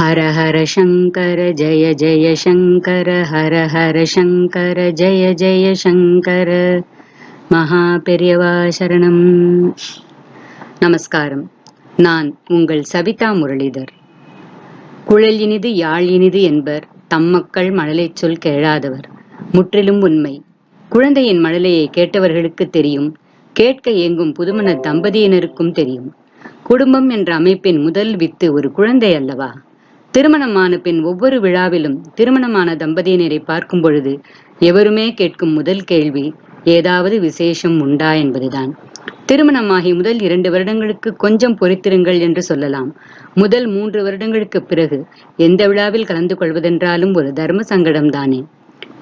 ஹர ஹர சங்கர ஜய ஜய சங்கர ஹர ஹர சங்கர ஜய ஜய சங்கர. மகா பெரியவா சரணம். நமஸ்காரம். நான் உங்கள் சவிதா முரளிதர். குழல் இனிது யாழ் இனிது என்பர் தம்மக்கள் மழலை சொல் கேளாதவர். முற்றிலும் உண்மை. குழந்தையின் மழலையை கேட்டவர்களுக்கு தெரியும். கேட்க ஏங்கும் புதுமண தம்பதியினருக்கும் தெரியும். குடும்பம் என்ற அமைப்பின் முதல் வித்து ஒரு குழந்தை அல்லவா? திருமணமான பின் ஒவ்வொரு விழாவிலும் திருமணமான தம்பதியினரை பார்க்கும் பொழுது எவருமே கேட்கும் முதல் கேள்வி ஏதாவது விசேஷம் உண்டா என்பதுதான். திருமணமாகி முதல் இரண்டு வருடங்களுக்கு கொஞ்சம் பொறித்திருங்கள் என்று சொல்லலாம். முதல் மூன்று வருடங்களுக்கு பிறகு எந்த விழாவில் கலந்து கொள்வதென்றாலும் ஒரு தர்ம சங்கடம்தானே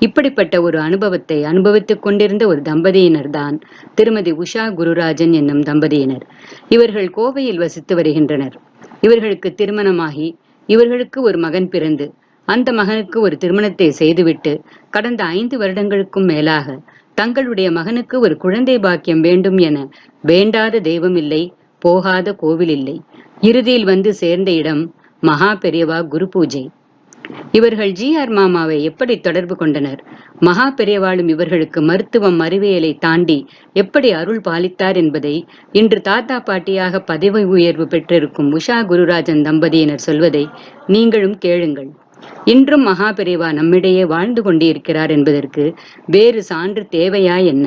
இப்படிப்பட்ட ஒரு அனுபவத்தை அனுபவித்துக் கொண்டிருந்த ஒரு தம்பதியினர் தான் திருமதி உஷா குருராஜன் என்னும் தம்பதியினர். இவர்கள் கோவையில் வசித்து வருகின்றனர். இவர்களுக்கு திருமணமாகி இவர்களுக்கு ஒரு மகன் பிறந்து அந்த மகனுக்கு ஒரு திருமணத்தை செய்துவிட்டு கடந்த ஐந்து வருடங்களுக்கும் மேலாக தங்களுடைய மகனுக்கு ஒரு குழந்தை பாக்கியம் வேண்டும் என வேண்டாத தெய்வம் இல்லை போகாத கோவில் இல்லை இறுதியில் வந்து சேர்ந்த இடம் மகா பெரியவா குரு பூஜை. இவர்கள் ஜி ஆர் மாமாவை எப்படி தொடர்பு கொண்டனர்? மகா பெரியவாளும் இவர்களுக்கு மருத்துவம் அறிவியலை தாண்டி எப்படி அருள் பாலித்தார் என்பதை இன்று தாத்தா பாட்டியாக பதவி உயர்வு பெற்றிருக்கும் உஷா குருராஜன் தம்பதியினர் சொல்வதை நீங்களும் கேளுங்கள். இன்றும் மகா பெரியவா நம்மிடையே வாழ்ந்து கொண்டிருக்கிறார் என்பதற்கு வேறு சான்று தேவையா என்ன?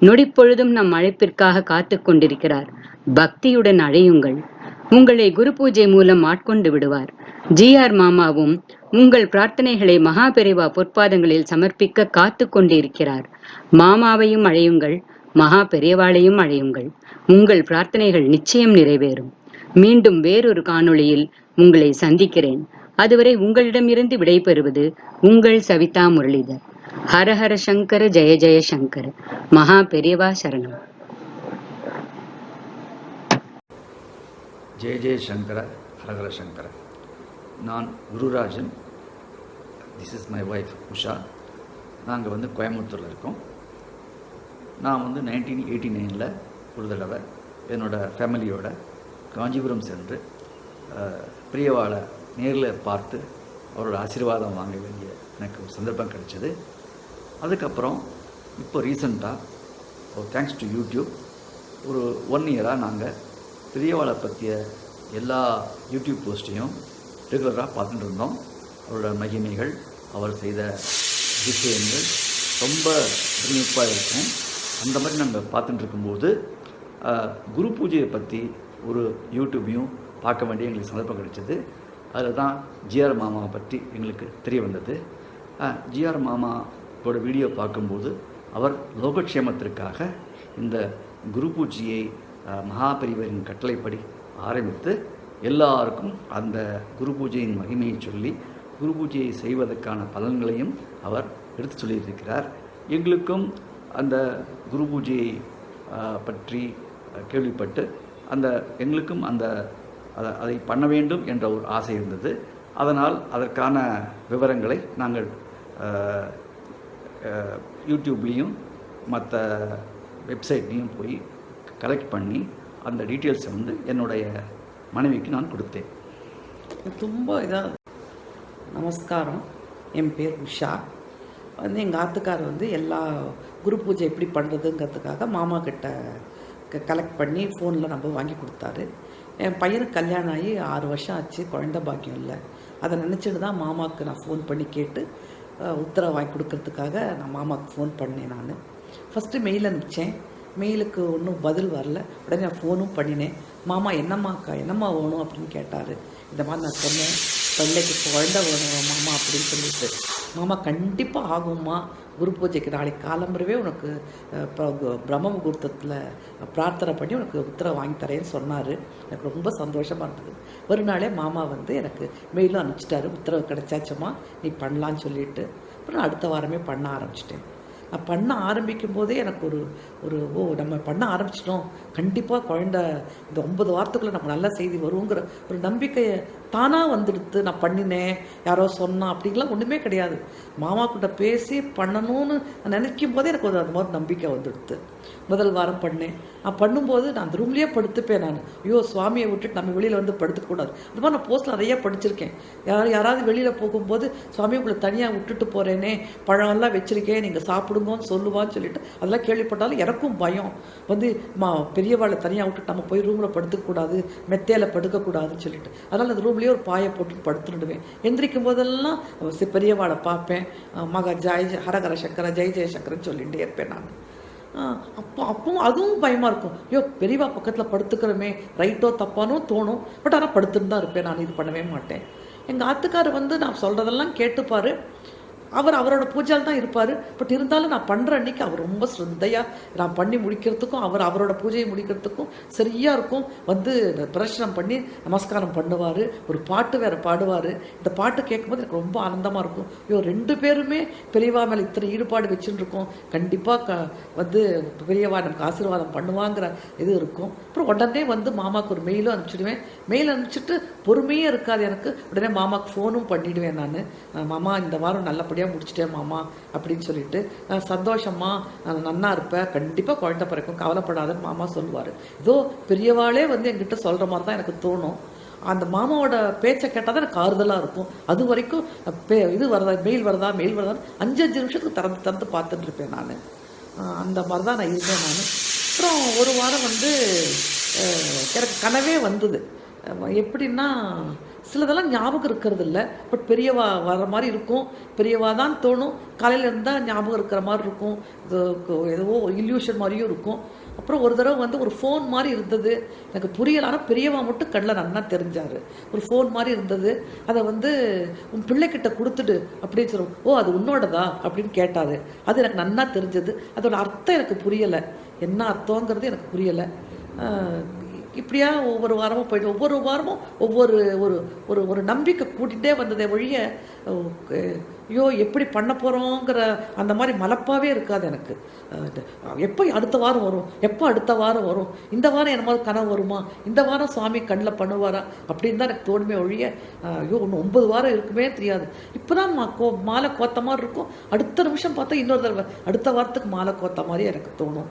நொடிப்பொழுதும் நம் அழைப்பிற்காக காத்து கொண்டிருக்கிறார். பக்தியுடன் அழையுங்கள். உங்களை குரு பூஜை மூலம் ஆட்கொண்டு விடுவார். ஜி ஆர் மாமாவும் உங்கள் பிரார்த்தனைகளை மகாபெரிவா பொற்பாதங்களில் சமர்ப்பிக்க காத்து கொண்டிருக்கிறார். மாமாவையும் அழையுங்கள் மகா பெரியவாளையும் அழையுங்கள். உங்கள் பிரார்த்தனைகள் நிச்சயம் நிறைவேறும். மீண்டும் வேறொரு காணொளியில் உங்களை சந்திக்கிறேன். அதுவரை உங்களிடமிருந்து விடைபெறுவது உங்கள் சவிதா முரளிதர். ஹரஹர சங்கர ஜெய ஜெய சங்கர். மகா பெரியவா சரணம். ஜெய ஜெய சங்கர ஹரஹர சங்கர. நான் Gururajan. This is my wife Usha நாங்கள் வந்து கோயம்புத்தூரில் இருக்கோம். நான் வந்து நைன்டீன் எயிட்டி நைனில் ஒரு தடவை என்னோடய ஃபேமிலியோட காஞ்சிபுரம் சென்று பிரியவாளை நேரில் பார்த்து அவரோட ஆசீர்வாதம் வாங்க வேண்டிய எனக்கு ஒரு சந்தர்ப்பம் கிடைச்சது. அதுக்கப்புறம் இப்போ ரீசண்டாக தேங்க்ஸ் டு யூடியூப் ஒரு ஒன் இயராக நாங்கள் பெரியவாளை பற்றிய எல்லா யூடியூப் போஸ்ட்டையும் ரெகுலராக பார்த்துட்டு இருந்தோம். அவரோட மகிமைகள் அவர் செய்த விஷயங்கள் ரொம்ப பிரமிப்பாக இருக்கும். அந்த மாதிரி நாங்கள் பார்த்துட்டு இருக்கும்போது குரு பூஜையை பற்றி ஒரு யூடியூப்பையும் பார்க்க வேண்டிய எங்களுக்கு சந்தர்ப்பம் கிடைச்சது. அதில் தான் ஜிஆர் மாமாவை பற்றி எங்களுக்கு தெரிய வந்தது. ஜிஆர் மாமாவோட வீடியோ பார்க்கும்போது அவர் லோகக்ஷேமத்திற்காக இந்த குரு பூஜையை மகாபரிவரின் கட்டளைப்படி ஆரம்பித்து எல்லாருக்கும் அந்த குரு பூஜையின் மகிமையை சொல்லி குரு பூஜையை செய்வதற்கான பலன்களையும் அவர் எடுத்து சொல்லியிருக்கிறார். எங்களுக்கும் அந்த குரு பூஜையை பற்றி கேள்விப்பட்டு அந்த எங்களுக்கும் அந்த அதை அதை பண்ண வேண்டும் என்ற ஒரு ஆசை இருந்தது. அதனால் அதற்கான விவரங்களை நாங்கள் யூடியூப்லேயும் மற்ற வெப்சைட்லேயும் போய் கலெக்ட் பண்ணி அந்த டீட்டெயில்ஸை வந்து என்னுடைய மனைவிக்கு நான் கொடுத்தேன். ரொம்ப இதாக நமஸ்காரம். என் பேர் உஷா. வந்து எங்கள் ஆத்துக்கார் வந்து எல்லா குரு பூஜை எப்படி பண்ணுறதுங்கிறதுக்காக மாமா கிட்ட கலெக்ட் பண்ணி ஃபோனில் நம்ம வாங்கி கொடுத்தாரு. என் பையனுக்கு கல்யாணம் ஆகி ஆறு வருஷம் ஆச்சு குழந்த பாக்கியம் இல்லை. அதை நினச்சிட்டு தான் மாமாவுக்கு நான் ஃபோன் பண்ணி கேட்டு உத்தரவு வாங்கி கொடுக்கறதுக்காக நான் மாமாவுக்கு ஃபோன் பண்ணேன் நான். ஃபஸ்ட்டு மெயில் அனுப்பிச்சேன். மெயிலுக்கு ஒன்றும் பதில் வரல. உடனே நான் ஃபோனும் பண்ணினேன். மாமா என்னம்மாக்கா என்னம்மா வேணும்? அப்படின்னு கேட்டார். இந்த மாதிரி நான் சொன்னேன். பிள்ளைக்கு குழந்தை வேணும் மாமா அப்படின்னு சொல்லிட்டு. மாமா கண்டிப்பாக ஆகும்மா. குரு பூஜைக்கு நாளைக்கு காலம்பரவே உனக்கு ப- பிரம்ம முகூர்த்தத்தில் பிரார்த்தனை பண்ணி உனக்கு உத்தரவு வாங்கி தரேன்னு சொன்னார். எனக்கு ரொம்ப சந்தோஷமாக இருந்தது. ஒரு நாளே மாமா வந்து எனக்கு மெயிலும் அனுப்பிச்சிட்டாரு. உத்தரவு கிடைச்சாச்சம்மா நீ பண்ணலான்னு சொல்லிட்டு. அப்புறம் அடுத்த வாரமே பண்ண ஆரம்பிச்சிட்டேன். நான் பண்ண ஆரம்பிக்கும் போதே எனக்கு ஒரு ஒரு ஓ நம்ம பண்ண ஆரம்பிச்சிட்டோம். கண்டிப்பாக குழந்த இந்த ஒன்பது வாரத்துக்குள்ளே நம்ம நல்ல செய்தி வருங்கிற ஒரு நம்பிக்கையை தானாக வந்துடுத்து நான் பண்ணினேன் யாரோ சொன்னா அப்படிங்கலாம் ஒன்றுமே கிடையாது. மாமா கிட்ட பேசி பண்ணணும்னு நான் நினைக்கும் போதே எனக்கு ஒரு அது மாதிரி நம்பிக்கை வந்துடுத்து. முதல் வாரம் பண்ணேன். நான் பண்ணும்போது நான் அந்த ரூம்லேயே படுத்துப்பேன் நான். ஐயோ சுவாமியை விட்டுட்டு நம்ம வெளியில் வந்து படுத்துக்கூடாது அது மாதிரி நான் போஸ்ட்டில் நிறைய படிச்சிருக்கேன். யார் யாராவது வெளியில் போகும்போது சுவாமி உங்களை தனியாக விட்டுட்டு போகிறேனே பழமெல்லாம் வச்சுருக்கேன் நீங்கள் சாப்பிடுங்கன்னு சொல்லுவான்னு சொல்லிட்டு அதெல்லாம் கேள்விப்பட்டாலும் எனக்கும் பயம். வந்து மா பெரியவாளை தனியாக விட்டுட்டு நம்ம போய் ரூமில் படுத்துக்கூடாது மெத்தையில் படுக்கக்கூடாதுன்னு சொல்லிட்டு. அதனால் அந்த ரூம்லேயே ஒரு பாயை போட்டு படுத்துடுவேன் எந்திரிக்கும் போதெல்லாம் பெரியவாளை பார்ப்பேன். அஹ் மகா ஜெய ஜெய- ஹரஹர ஜெய சக்கரன்னு சொல்லிகிட்டே இருப்பேன் நான். அப்போ அப்பவும் அதுவும் பயமாக இருக்கும். ஐயோ பெரியவா பக்கத்தில் படுத்துக்கிறோமே ரைட்டோ தப்பானோ தோணும் பட் ஆனால் படுத்துன்னு தான் இருப்பேன். நான் இது பண்ணவே மாட்டேன். எங்கள் ஆத்துக்காரர் வந்து நான் சொல்கிறதெல்லாம் கேட்டுப்பார். அவர் அவரோட பூஜையில் தான் இருப்பார். பட் இருந்தாலும் நான் பண்ணுற அன்னைக்கு அவர் ரொம்ப ஸ்ரத்தையாக நான் பண்ணி முடிக்கிறதுக்கும் அவர் அவரோட பூஜையை முடிக்கிறதுக்கும் சரியாக இருக்கும். வந்து பிரச்சனம் பண்ணி நமஸ்காரம் பண்ணுவார். ஒரு பாட்டு வேற பாடுவார். இந்த பாட்டு கேட்கும்போது எனக்கு ரொம்ப ஆனந்தமாக இருக்கும். ஐயோ ரெண்டு பேருமே பெரியவா மேலே இத்தனை ஈடுபாடு வச்சுன்னு இருக்கோம் கண்டிப்பாக க வந்து பெரியவா நமக்கு ஆசீர்வாதம் பண்ணுவாங்கிற இது இருக்கும். அப்புறம் உடனே வந்து மாமாவுக்கு ஒரு மெயிலும் அனுப்பிச்சிடுவேன். மெயில் அனுப்பிச்சிட்டு பொறுமையே இருக்காது எனக்கு. உடனே மாமாவுக்கு ஃபோனும் பண்ணிடுவேன் நான். மாமா இந்த வாரம் நல்லபடியாக முடிச்சிட்டேன் மாமா அப்படின்னு சொல்லிட்டு சந்தோஷமா நான் நன்னா இருப்பேன். கண்டிப்பாக குழந்தை பிறக்கும். கவலைப்படாதுன்னு மாமா சொல்லுவார். இதோ பெரியவாளே வந்து என்கிட்ட சொல்கிற மாதிரி தான் எனக்கு தோணும். அந்த மாமாவோட பேச்சை கேட்டால் தான் எனக்கு ஆறுதலாக இருக்கும். அது வரைக்கும் பே இது வரதா மெயில் வருதா மெயில் வருதா அஞ்சு அஞ்சு நிமிஷத்துக்கு திறந்து திறந்து பார்த்துட்டு இருப்பேன் நான். அந்த மாதிரி தான் நான் இருந்தேன் நான். அப்புறம் ஒரு வாரம் வந்து எனக்கு கனவே வந்தது. எப்படின்னா சிலதெல்லாம் ஞாபகம் இருக்கிறது இல்லை பட் பெரியவா வர மாதிரி இருக்கும். பெரியவா தான் தோணும். காலையில் இருந்தால் ஞாபகம் இருக்கிற மாதிரி இருக்கும். இது ஏதோ இல்யூஷன் மாதிரியும் இருக்கும். அப்புறம் ஒரு தடவை வந்து ஒரு ஃபோன் மாதிரி இருந்தது. எனக்கு புரியல ஆனால் பெரியவா மட்டும் கண்ணில் நன்னா தெரிஞ்சார். ஒரு ஃபோன் மாதிரி இருந்தது. அதை வந்து உன் பிள்ளைக்கிட்ட கொடுத்துடு அப்படின்னு சொல்லுவோம் ஓ அது உன்னோடதா? அப்படின்னு கேட்டார். அது எனக்கு நன்னா தெரிஞ்சது. அதோட அர்த்தம் எனக்கு புரியலை. என்ன அர்த்தங்கிறது எனக்கு புரியலை. இப்படியா ஒவ்வொரு வாரமும் போயிட்டு ஒவ்வொரு வாரமும் ஒவ்வொரு ஒரு ஒரு ஒரு நம்பிக்கை கூட்டிகிட்டே வந்ததே ஒழிய ஐயோ எப்படி பண்ண போகிறோங்கிற அந்த மாதிரி மலப்பாகவே இருக்காது எனக்கு. எப்போ அடுத்த வாரம் வரும்? எப்போ அடுத்த வாரம் வரும்? இந்த வாரம் என்ன மாதிரி கனவு வருமா? இந்த வாரம் சுவாமி கண்ணில் பண்ணுவாரா? அப்படின்னு தான் எனக்கு தோணுமே ஒழிய ஐயோ ஒன்று ஒன்பது வாரம் இருக்குமே தெரியாது. இப்போ தான் மா கோ மாலை கோத்த மாதிரி இருக்கும். அடுத்த நிமிஷம் பார்த்தா இன்னொரு தடவை. அடுத்த வாரத்துக்கு மாலை கோத்த மாதிரி எனக்கு தோணும்.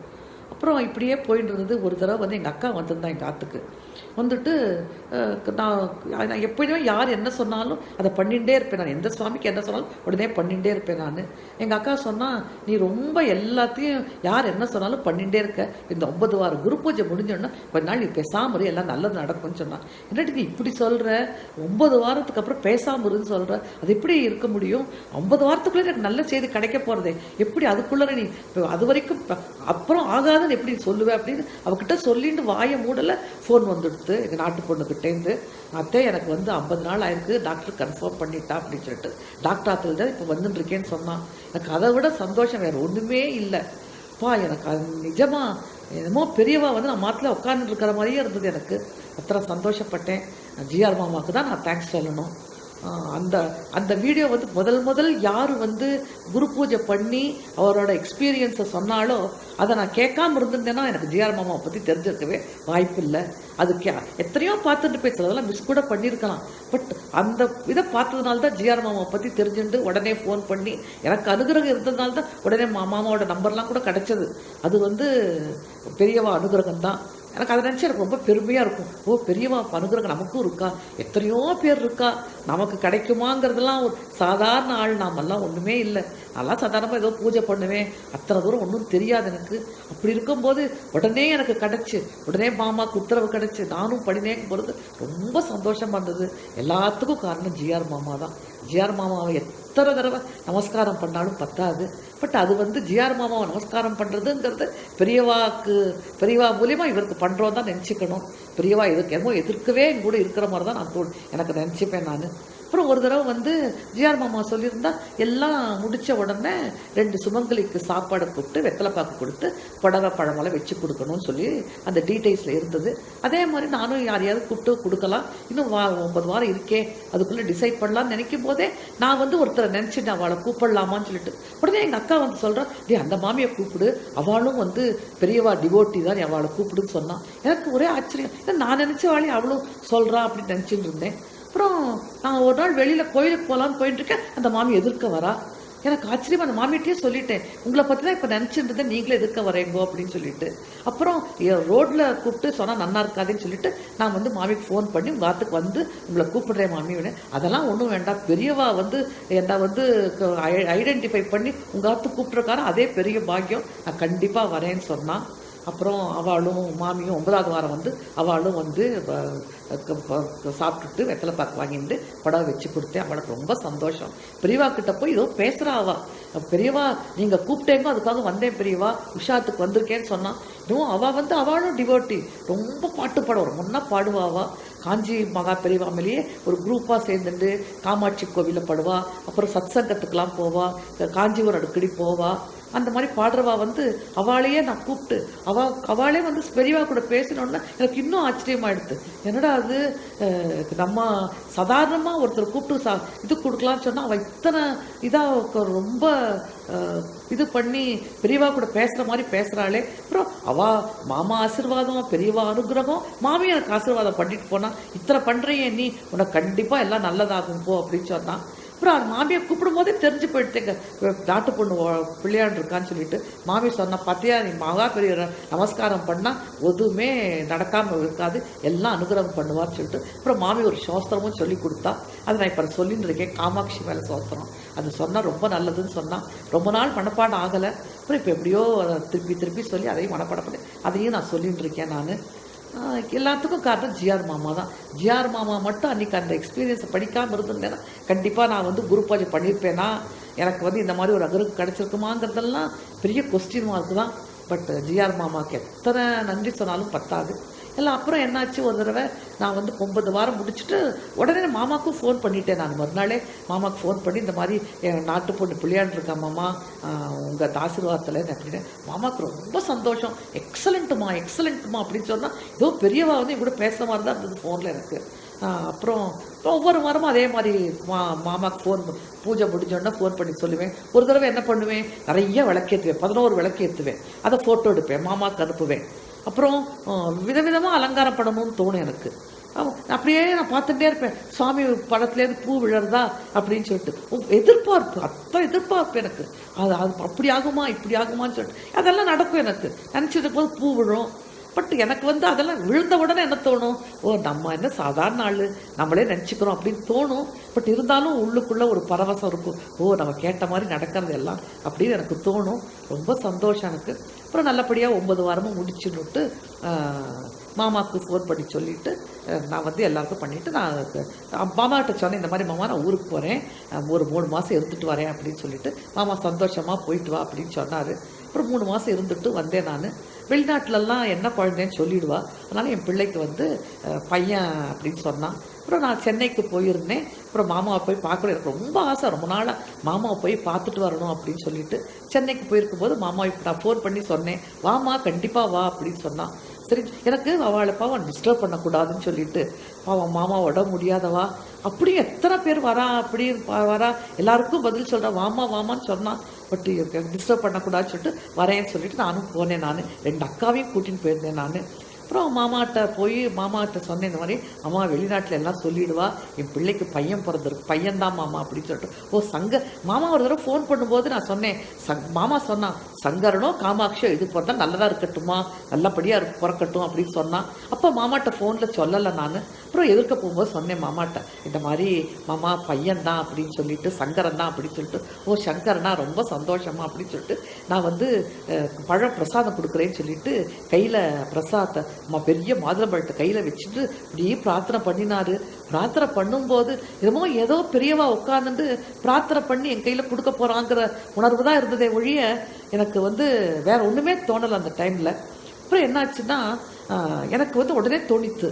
அப்புறம் இப்படியே போயிட்டு இருந்தது ஒரு தடவை வந்து எங்கள் அக்கா வந்திருந்தா எங்கள் ஆற்றுக்கு வந்துட்டு நான் நான் எப்பயுமே யார் என்ன சொன்னாலும் அதை பண்ணிகிட்டே இருப்பேன் நான். எந்த சுவாமிக்கு என்ன சொன்னாலும் உடனே பண்ணிகிட்டே இருப்பேன் நான். எங்கள் அக்கா சொன்னா நீ ரொம்ப எல்லாத்தையும் யார் என்ன சொன்னாலும் பண்ணிகிட்டே இருக்க. இந்த ஒன்பது வாரம் குரு பூஜை முடிஞ்சோன்னா கொஞ்ச நாள் நீ பேசாமல் எல்லாம் நல்லது நடக்கும்னு சொன்னான் என்னடி நீ இப்படி சொல்கிற ஒன்பது வாரத்துக்கு அப்புறம் பேசாமல் இருன்னு சொல்கிற அது எப்படி இருக்க முடியும்? ஐம்பது வாரத்துக்குள்ளே எனக்கு நல்ல செய்தி கிடைக்க போகிறதே எப்படி அதுக்குள்ளே நீ அது வரைக்கும் அப்புறம் ஆகாதுன்னு எப்படி சொல்லுவேன் அப்படின்னு அவகிட்ட சொல்லிட்டு வாயை மூடலை ஃபோன் வந்து கொடுத்து எங்கள் நாட்டு பொண்ணுக்கிட்டேருந்து அத்தை எனக்கு வந்து ஐம்பது நாள் ஆயிருக்கு டாக்டர் கன்ஃபார்ம் பண்ணிட்டா அப்படின்னு சொல்லிட்டு. டாக்டர் ஆத்தில் தான் இப்போ வந்துட்டு இருக்கேன்னு சொன்னான். எனக்கு அதை விட சந்தோஷம் வேறு ஒன்றுமே இல்லை. எனக்கு அது நிஜமா என்னமோ பெரியவா வந்து நான் மாட்டில் உட்காந்துட்டு இருக்கிற மாதிரியே இருந்தது எனக்கு. அத்தனை சந்தோஷப்பட்டேன். ஜிஆர் மாமாவுக்கு தான் நான் தேங்க்ஸ் சொல்லணும். அந்த அந்த வீடியோ வந்து முதல் முதல் யார் வந்து குரு பூஜை பண்ணி அவரோட எக்ஸ்பீரியன்ஸை சொன்னாலோ அதை நான் கேட்காம இருந்திருந்தேன்னா எனக்கு ஜிஆர் மாமாவை பற்றி தெரிஞ்சிருக்கவே வாய்ப்பு இல்லை. அது கே எத்தனையோ பார்த்துட்டு போய் சிலதெல்லாம் மிஸ் கூட பண்ணியிருக்கலாம் பட் அந்த இதை பார்த்ததுனால தான் ஜிஆர் மாமாவை பற்றி தெரிஞ்சுட்டு உடனே ஃபோன் பண்ணி எனக்கு அனுகிரகம் இருந்ததுனால தான் உடனே மா- மாமாவோட நம்பர்லாம் கூட கிடச்சது. அது வந்து பெரியவா அனுகிரகம் தான் எனக்கு அதை நினச்சி எனக்கு ரொம்ப பெருமையாக இருக்கும். ஓ பெரியவா அனுகிரகம் நமக்கும் இருக்கா? எத்தனையோ பேர் இருக்கா? நமக்கு கிடைக்குமாங்கிறதுலாம் ஒரு சாதாரண ஆள் நாமெல்லாம் ஒன்றுமே இல்லை. நல்லா சாதாரணமாக ஏதோ பூஜை பண்ணுவேன். அத்தனை தூரம் ஒன்றும் தெரியாது எனக்கு. அப்படி இருக்கும்போது உடனே எனக்கு கிடச்சி. உடனே மாமாவுக்கு உத்தரவு கிடச்சி. நானும் படினேக்கும் பொழுது ரொம்ப சந்தோஷமாக இருந்தது. எல்லாத்துக்கும் காரணம் ஜிஆர் மாமா தான். ஜிஆர் மாமாவை எத்தனை தடவை நமஸ்காரம் பண்ணாலும் பத்தாது. பட் அது வந்து ஜிஆர் மாமாவை நமஸ்காரம் பண்ணுறதுங்கிறது பெரியவாக்கு பெரியவா மூலியமாக இவருக்கு பண்ணுறோம் தான் நினச்சிக்கணும். பெரியவா இதுக்கு என்னமோ எதிர்க்கவே கூட இருக்கிற மாதிரி தான் நான் எனக்கு நினச்சிப்பேன் நான். அப்புறம் ஒரு தடவை வந்து ஜிஆர் மாமா சொல்லியிருந்தா எல்லாம் முடித்த உடனே ரெண்டு சுமங்கலிக்கு சாப்பாடு கொடுத்து வெத்தலைப்பாக்கு கொடுத்து புடவை பழமெல்லாம் வச்சு கொடுக்கணும்னு சொல்லி அந்த டீட்டெயில்ஸில் இருந்தது. அதே மாதிரி நானும் யாரையாவது கூப்பிட்டு கொடுக்கலாம். இன்னும் வா ஒன்பது வாரம் இருக்கே. அதுக்குள்ளே டிசைட் பண்ணலாம்னு நினைக்கும் போதே நான் வந்து ஒருத்தரை நினச்சிட்டு அவளை கூப்பிடலாமான்னு சொல்லிட்டு உடனே எங்கள் அக்கா வந்து சொல்கிறேன் டே அந்த மாமியை கூப்பிடு. அவளும் வந்து பெரியவா டிவோட்டி தான். அவளை கூப்பிடுன்னு சொன்னான் எனக்கு ஒரே ஆச்சரியம். ஏன்னா நான் நினச்ச வாழி அவளும் சொல்கிறா அப்படின்னு நினச்சிட்டு இருந்தேன். அப்புறம் நான் ஒரு நாள் வெளியில் கோயிலுக்கு போகலான்னு போயிட்டு இருக்கேன். அந்த மாமி எதிர்க்க வரா. எனக்கு ஆச்சரியமாக அந்த மாமியிட்டே சொல்லிட்டேன். உங்களை பற்றி தான் இப்போ நினச்சிட்டு நீங்களே எதிர்க்க வரேங்கோ அப்படின்னு சொல்லிட்டு. அப்புறம் ரோட்டில் கூப்பிட்டு சொன்னால் நல்லா இருக்காதுன்னு சொல்லிட்டு நான் வந்து மாமிக்கு ஃபோன் பண்ணி உங்கள் வந்து உங்களை கூப்பிடுறேன் மாமி அதெல்லாம் ஒன்றும் வேண்டாம். பெரியவா வந்து என்ன வந்து ஐடென்டிஃபை பண்ணி உங்கள் ஆத்து கூப்பிட்ருக்காரு அதே பெரிய பாக்கியம். நான் கண்டிப்பாக வரேன்னு சொன்னான் அப்புறம் அவளும் மாமியும் ஒன்பதாவது வாரம் வந்து அவளும் வந்து சாப்பிட்டுட்டு வெத்தலை பாக்கு வாங்கிட்டு புடவை வச்சு கொடுத்தேன். அவளுக்கு ரொம்ப சந்தோஷம். பெரியவா கிட்ட போய் ஏதோ பேசுகிறா அவள் பெரியவா நீங்கள் கூப்பிட்டேங்க அதுக்காக வந்தேன் பெரியவா உஷாத்துக்கு வந்திருக்கேன்னு சொன்னான் இன்னும் அவள் வந்து அவளும் டிவோட்டி ரொம்ப பாட்டு பாடுவார் முன்னா பாடுவாவா காஞ்சி மகா பெரியவா மேலேயே ஒரு குரூப்பாக சேர்ந்துட்டு காமாட்சி கோவிலில் பாடுவா. அப்புறம் சத்சங்கத்துக்கெலாம் போவா. காஞ்சிபுரம் அடிக்கடி போவா. அந்த மாதிரி பாடுறவா வந்து அவளையே நான் கூப்பிட்டு அவ அவளே வந்து பெரியவா கூட பேசினோன்னா எனக்கு இன்னும் ஆச்சரியமாயிடுது என்னடா அது? நம்ம சாதாரணமாக ஒருத்தர் கூப்பிட்டு சா இது கொடுக்கலாம்னு சொன்னால் அவள் இத்தனை இதாக ரொம்ப இது பண்ணி பெரியவா கூட பேசுகிற மாதிரி பேசுகிறாளே அப்புறம் அவா மாமா ஆசீர்வாதம் பெரியவா அனுகிரகம் மாமி எனக்கு ஆசீர்வாதம் பண்ணிட்டு போனால் இத்தனை பண்ணுறையே நீ உனக்கு கண்டிப்பாக எல்லாம் நல்லதாகும் போ அப்படின்னு சொன்னான் அப்புறம் அவர் மாமியை கூப்பிடும் போதே தெரிஞ்சு போயிடுத்தேங்க நாட்டு பொண்ணு பிள்ளையாண்டு இருக்கான்னு சொல்லிட்டு மாமி சொன்ன பார்த்தியா நீ மகா பெரிய நமஸ்காரம் பண்ணால் எதுவுமே நடக்காமல் இருக்காது. எல்லாம் அனுகிரகம் பண்ணுவான்னு சொல்லிட்டு அப்புறம் மாமி ஒரு சோஸ்திரமும் சொல்லி கொடுத்தா. அதை நான் இப்போ சொல்லிட்டு இருக்கேன். காமாட்சி மேலே சோஸ்திரம். அது சொன்னால் ரொம்ப நல்லதுன்னு சொன்னால் ரொம்ப நாள் மனப்பாடம் ஆகலை. அப்புறம் இப்போ எப்படியோ திருப்பி திருப்பி சொல்லி அதையும் மனப்பாடம் பண்ணி அதையும் நான் சொல்லிட்டு இருக்கேன் நான். எல்லாத்துக்கும் காரணம் ஜிஆர் மாமா தான். ஜிஆர் மாமா மட்டும் அன்றைக்கி அந்த எக்ஸ்பீரியன்ஸை படிக்காமல் இருந்திருந்தேன்னா கண்டிப்பாக நான் வந்து குரு பூஜை பண்ணியிருப்பேனா எனக்கு வந்து இந்த மாதிரி ஒரு அகருக்கு கிடச்சிருக்குமாங்கிறதெல்லாம் பெரிய கொஸ்டின் மார்க் தான். பட் ஜிஆர் மாமாவுக்கு எத்தனை நன்றி சொன்னாலும் பத்தாது. எல்லாம் அப்புறம் என்னாச்சு? ஒரு தடவை நான் வந்து ஒன்பது வாரம் முடிச்சுட்டு உடனே மாமாக்கும் ஃபோன் பண்ணிட்டேன் நான். மறுநாளே மாமாவுக்கு ஃபோன் பண்ணி இந்த மாதிரி என் நாட்டு பொண்ணு பிள்ளையாண்டு இருக்கா மாமா உங்கள் ஆசீர்வாதத்தில் அப்படின்னு. மாமாவுக்கு ரொம்ப சந்தோஷம். எக்ஸலண்ட்டுமா எக்ஸலண்ட்டுமா அப்படின்னு சொன்னால் ஏதோ பெரியவா வந்து கூட பேசுகிற மாதிரி தான் இருந்தது ஃபோனில் எனக்கு. அப்புறம் ஒவ்வொரு வாரமும் அதே மாதிரி மா மாமாக்கு ஃபோன் பூஜை முடிஞ்சோடனே ஃபோன் பண்ணி சொல்லுவேன். ஒரு தடவை என்ன பண்ணுவேன்? நிறைய விளக்கேற்றுவேன் பதினோரு விளக்கேற்றுவேன் அதை ஃபோட்டோ எடுப்பேன். மாமாவுக்கு அனுப்புவேன். அப்புறம் விதவிதமாக அலங்காரம் தோணும் எனக்கு. அப்படியே நான் பார்த்துட்டே இருப்பேன். சுவாமி படத்துலேருந்து பூ விழறதா அப்படின்னு சொல்லிட்டு. எதிர்பார்ப்பு அத்தனை எதிர்பார்ப்பு எனக்கு. அது அது அப்படி ஆகுமா இப்படி ஆகுமான்னு சொல்லிட்டு. அதெல்லாம் நடக்கும் எனக்கு. நினச்சிட்டு போது பூ விழும். பட் எனக்கு வந்து அதெல்லாம் விழுந்த உடனே என்ன தோணும்? ஓ நம்ம என்ன சாதாரண ஆள். நம்மளே நினச்சிக்கிறோம் அப்படின்னு தோணும். பட் இருந்தாலும் உள்ளுக்குள்ளே ஒரு பரவசம் இருக்கும். ஓ நம்ம கேட்ட மாதிரி நடக்கிறது எல்லாம் அப்படின்னு எனக்கு தோணும். ரொம்ப சந்தோஷம் எனக்கு. அப்புறம் நல்லபடியாக ஒன்பது வாரமும் முடிச்சுன்னுட்டு மாமாவுக்கு ஃபோன் பண்ணி சொல்லிவிட்டு நான் வந்து எல்லாருக்கும் பண்ணிவிட்டு நான் மாமாக்கிட்ட சொன்னேன் இந்த மாதிரி மாமா நான் ஊருக்கு போகிறேன் ஒரு மூணு மாதம் இருந்துட்டு வரேன் அப்படின்னு சொல்லிட்டு மாமா சந்தோஷமாக போயிட்டு வா அப்படின்னு சொன்னார். அப்புறம் மூணு மாதம் இருந்துட்டு வந்தேன் நான். வெளிநாட்டிலலாம் என்ன குழந்தைன்னு சொல்லிவிடுவா அதனால் என் பிள்ளைக்கு வந்து பையன் அப்படின்னு சொன்னான். அப்புறம் நான் சென்னைக்கு போயிருந்தேன். அப்புறம் மாமாவை போய் பார்க்கணும். எனக்கு ரொம்ப ஆசை. ரொம்ப நாளாக மாமாவை போய் பார்த்துட்டு வரணும் அப்படின்னு சொல்லிட்டு சென்னைக்கு போயிருக்கும்போது மாமா இப்போ நான் ஃபோன் பண்ணி சொன்னேன். வாமா கண்டிப்பாக வா அப்படின்னு சொன்னான். சரி எனக்கு அவளை பாவம் டிஸ்டர்ப் பண்ணக்கூடாதுன்னு சொல்லிட்டு பாவம் மாமா உடம்பு முடியாதவா? அப்படி எத்தனை பேர் வரா? அப்படி வரா? எல்லாருக்கும் பதில் சொல்கிறேன் வாமா வாமான்னு சொன்னான். பட் டிஸ்டர்ப் பண்ணக்கூடாதுன்னு சொல்லிட்டு வரேன்னு சொல்லிட்டு நானும் போனேன் நான். ரெண்டு அக்காவையும் கூட்டின்னு போயிருந்தேன் நான். அப்புறம் மாமாட்ட போய் மாமாட்ட சொன்னேன் இந்த மாதிரி அம்மா வெளிநாட்டில் எல்லாம் சொல்லிவிடுவா என் பிள்ளைக்கு பையன் பிறந்திருக்கு பையன்தான் மாமா அப்படின்னு சொல்லிட்டு. ஓ சங்க மாமா ஒரு தடவை ஃபோன் பண்ணும்போது நான் சொன்னேன் சங் மாமா சொன்னான் சங்கரனோ காமாட்சியோ இது பிறந்தால் நல்லதாக இருக்கட்டுமா? நல்லபடியாக இருக்கு பிறக்கட்டும் அப்படின்னு சொன்னான் அப்போ மாமாட்ட ஃபோனில் சொல்லலை நான். அப்புறம் எதிர்க்க போகும்போது சொன்னேன் மாமாட்ட இந்த மாதிரி மாமா பையன்தான் அப்படின்னு சொல்லிட்டு சங்கரன் தான் அப்படின்னு சொல்லிட்டு. ஓ சங்கரனா ரொம்ப சந்தோஷமா அப்படின்னு சொல்லிட்டு. நான் வந்து பழம் பிரசாதம் கொடுக்குறேன்னு சொல்லிட்டு கையில் பிரசாதத்தை அம்மா பெரிய மாதுளம்பழத்தை கையில் வச்சுட்டு இப்படியே பிரார்த்தனை பண்ணினாரு. பிரார்த்தனை பண்ணும்போது என்னமோ ஏதோ பெரியவா உட்காந்துட்டு பிரார்த்தனை பண்ணி என் கையில் கொடுக்க போகிறாங்கிற உணர்வு தான் இருந்ததே ஒழிய எனக்கு வந்து வேற ஒன்றுமே தோணலை அந்த டைமில் அப்புறம் என்னாச்சுன்னா எனக்கு வந்து உடனே தோணித்து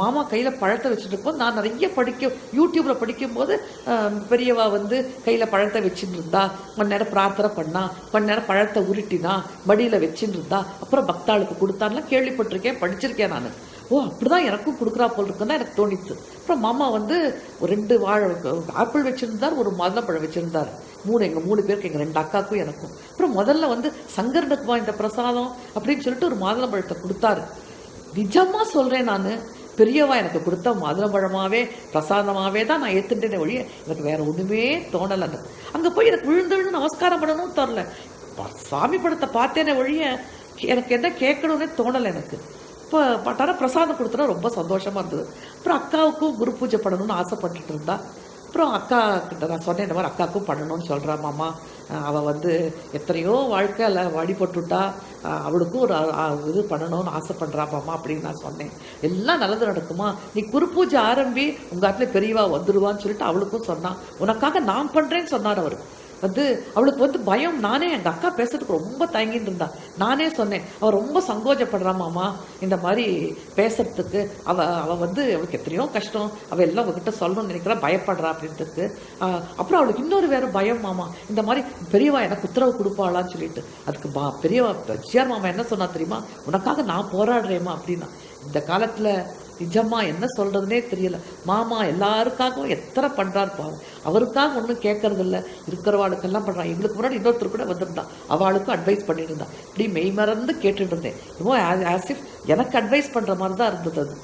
மாமா கையில் பழத்தை வச்சுட்டு நான் நிறைய படிக்க யூடியூப்பில் படிக்கும்போது பெரியவா வந்து கையில் பழத்தை வச்சுட்டு இருந்தா கொஞ்ச நேரம் பிரார்த்தனை பண்ணா கொஞ்ச நேரம் பழத்தை உருட்டினா மடியில் வச்சுட்டு இருந்தா அப்புறம் பக்தாளுக்கு கொடுத்தான்லாம் கேள்விப்பட்டிருக்கேன் படிச்சிருக்கேன் நான். ஓ அப்படிதான் எனக்கும் கொடுக்குறா போல் இருக்குன்னு எனக்கு தோணித்து அப்புறம் மாமா வந்து ஒரு ரெண்டு வாழை ஆப்பிள் வச்சுருந்தார் ஒரு மாதுளப்பழம் வச்சுருந்தார். மூணு எங்கள் மூணு பேருக்கு எங்கள் ரெண்டு அக்காவுக்கும் எனக்கும். அப்புறம் முதல்ல வந்து சங்கரனுக்குமா இந்த பிரசாதம் அப்படின்னு சொல்லிட்டு ஒரு மாதுளம்பழத்தை கொடுத்தாரு. நிஜமாக சொல்கிறேன் நான் பெரியவா எனக்கு கொடுத்த மாதுளம்பழமாவே பிரசாதமாகவே தான் நான் ஏற்றுட்டேனே ஒழிய எனக்கு வேறு ஒன்றுமே தோணலை அந்த அங்கே போய் எனக்கு விழுந்து விழுந்து நமஸ்காரம் பண்ணணும் தரல சாமி படத்தை பார்த்தேனே ஒழிய எனக்கு என்ன கேட்கணும்னே தோணலை எனக்கு. இப்போ பட்டார பிரசாதம் கொடுத்தா ரொம்ப சந்தோஷமாக இருந்தது. அப்புறம் அக்காவுக்கும் குரு பூஜை பண்ணணும்னு ஆசைப்பட்டுட்டு இருந்தா. அப்புறம் அக்கா கிட்ட நான் சொன்னேன் இந்த மாதிரி அக்காவுக்கும் பண்ணணும்னு சொல்கிறா மாமா அவள் வந்து எத்தனையோ வாழ்க்கையில் வழிபட்டுட்டா அவளுக்கும் ஒரு இது பண்ணணும்னு ஆசைப்படுறா மாமா அப்படின்னு நான் சொன்னேன். எல்லாம் நல்லது நடக்குமா? நீ குரு பூஜை ஆரம்பி உங்கள் ஆட்டில் பெரியவா வந்துடுவான்னு சொல்லிட்டு அவளுக்கும் சொன்னான். உனக்காக நான் பண்ணுறேன்னு சொன்னார் அவர். வந்து அவளுக்கு வந்து பயம். நானே எங்கள் அக்கா பேசுறதுக்கு ரொம்ப தயங்கிட்டு இருந்தா. நானே சொன்னேன் அவள் ரொம்ப சங்கோஜப்படுறா மாமா. இந்த மாதிரி பேசுறதுக்கு அவள் அவள் வந்து அவளுக்கு எத்தனையோ கஷ்டம். அவள் எல்லாம் உங்ககிட்ட சொல்லணும்னு நினைக்கிறா பயப்படுறா அப்படின்றதுக்கு ஆஹ் அப்புறம் அவளுக்கு இன்னொரு வேற பயம் மாமா. இந்த மாதிரி பெரியவா எனக்கு உத்தரவு கொடுப்பாளான்னு சொல்லிட்டு. அதுக்கு பா பெரியவா ஜிஆர் மாமா என்ன சொன்னா தெரியுமா? உனக்காக நான் போராடுறேம்மா அப்படின்னா. இந்த காலத்தில் நிஜமா என்ன சொல்கிறதுனே தெரியல. மாமா எல்லாருக்காகவும் எத்தனை பண்ணுறாரு பாவம். அவருக்காக ஒன்றும் கேட்கறதில்ல இருக்கிறவாளுக்கெல்லாம் பண்ணுறான் எங்களுக்கு முன்னாடி இன்னொருத்தர் கூட வந்திருந்தான். அவளுக்கும் அட்வைஸ் பண்ணிட்டு இருந்தா இப்படி மெய் மறந்து கேட்டுட்டு இருந்தேன் இவன் ஆஸ் எனக்கு அட்வைஸ் பண்ணுற மாதிரி தான் இருந்தது அது.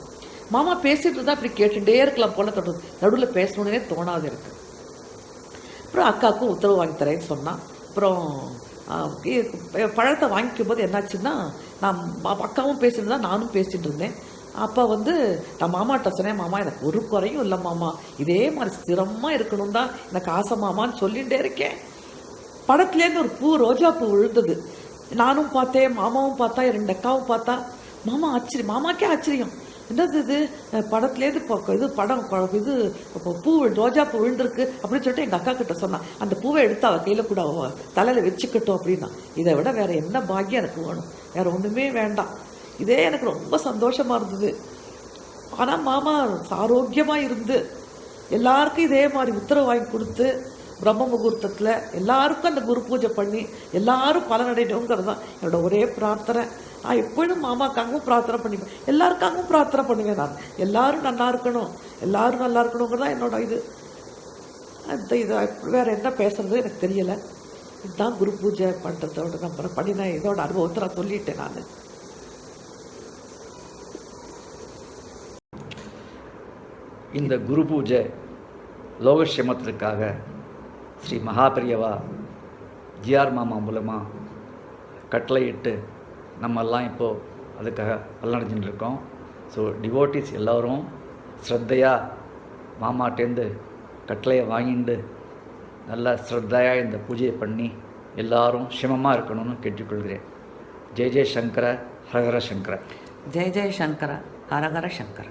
மாமா பேசிட்டு இருந்தால் இப்படி கேட்டுகிட்டே இருக்கலாம் போல தொடர்ந்து நடுவில் பேசணுன்னே தோணாது இருக்கு அப்புறம் அக்காவுக்கும் உத்தரவு வாங்கி தரேன்னு சொன்னான். அப்புறம் பழத்தை வாங்கிக்கும் போது என்னாச்சுன்னா நான் அக்காவும் பேசிட்டு இருந்தா நானும் பேசிகிட்டு இருந்தேன். அப்போ வந்து நான் மாமாட்ட சொன்னேன் மாமா எனக்கு ஒரு குறையும் இல்லை மாமா. இதே மாதிரி ஸ்திரமாக இருக்கணும் தான் எனக்கு ஆசை மாமான்னு சொல்லிகிட்டே இருக்கேன். படத்துலேருந்து ஒரு பூ ரோஜா பூ விழுந்தது. நானும் பார்த்தேன் மாமாவும் பார்த்தா ரெண்டு அக்காவும் பார்த்தா மாமா ஆச்சரியம் மாமாக்கே ஆச்சரியம். என்னது இது? படத்துலேருந்து இப்போ இது படம் இது இப்போ பூ ரோஜா பூ விழுந்திருக்கு. அப்படின்னு சொல்லிட்டு எங்கள் அக்கா கிட்ட சொன்னான் அந்த பூவை எடுத்து அவள் கையில் கூட அவள் தலையில் வச்சுக்கட்டும் அப்படின்னா. இதை விட வேறு என்ன பாக்கியம் எனக்கு வேணும்? வேறு ஒன்றுமே வேண்டாம். இதே எனக்கு ரொம்ப சந்தோஷமாக இருந்தது. ஆனால் மாமா ஆரோக்கியமாக இருந்து எல்லாருக்கும் இதே மாதிரி உத்தரவு வாங்கி கொடுத்து பிரம்ம முகூர்த்தத்தில் எல்லாருக்கும் அந்த குரு பூஜை பண்ணி எல்லாரும் பலனடையணுங்கிறது தான் என்னோட ஒரே பிரார்த்தனை. நான் எப்பொழுதும் மாமாக்காகவும் பிரார்த்தனை பண்ணிப்பேன். எல்லாருக்காகவும் பிரார்த்தனை பண்ணுவேன் நான். எல்லாரும் நல்லா இருக்கணும். எல்லாரும் நல்லா இருக்கணுங்கிறது தான் என்னோட இது. அந்த இதை வேறு என்ன பேசுறது எனக்கு தெரியலை. இதுதான் குரு பூஜை பண்ணுறதோட நம்ம பண்ணின இதோட அனுபவத்தை நான் சொல்லிட்டேன் நான். இந்த குரு பூஜை லோகக்ஷேமத்திற்காக ஸ்ரீ மகாபிரியவா ஜிஆர் மாமா மூலமாக கட்டளையிட்டு நம்மெல்லாம் இப்போது அதுக்காக பலனடைஞ்சுட்டு இருக்கோம். ஸோ டிவோட்டிஸ் எல்லோரும் ஸ்ரத்தையாக மாமாட்டேந்து கட்டளையை வாங்கிட்டு நல்லா ஸ்ரத்தையாக இந்த பூஜையை பண்ணி எல்லாரும் சிமமாக இருக்கணும்னு கேட்டுக்கொள்கிறேன். ஜெய் ஜெய் சங்கர ஹரஹர சங்கர. ஜெய் ஜெய் சங்கர ஹரஹர சங்கர.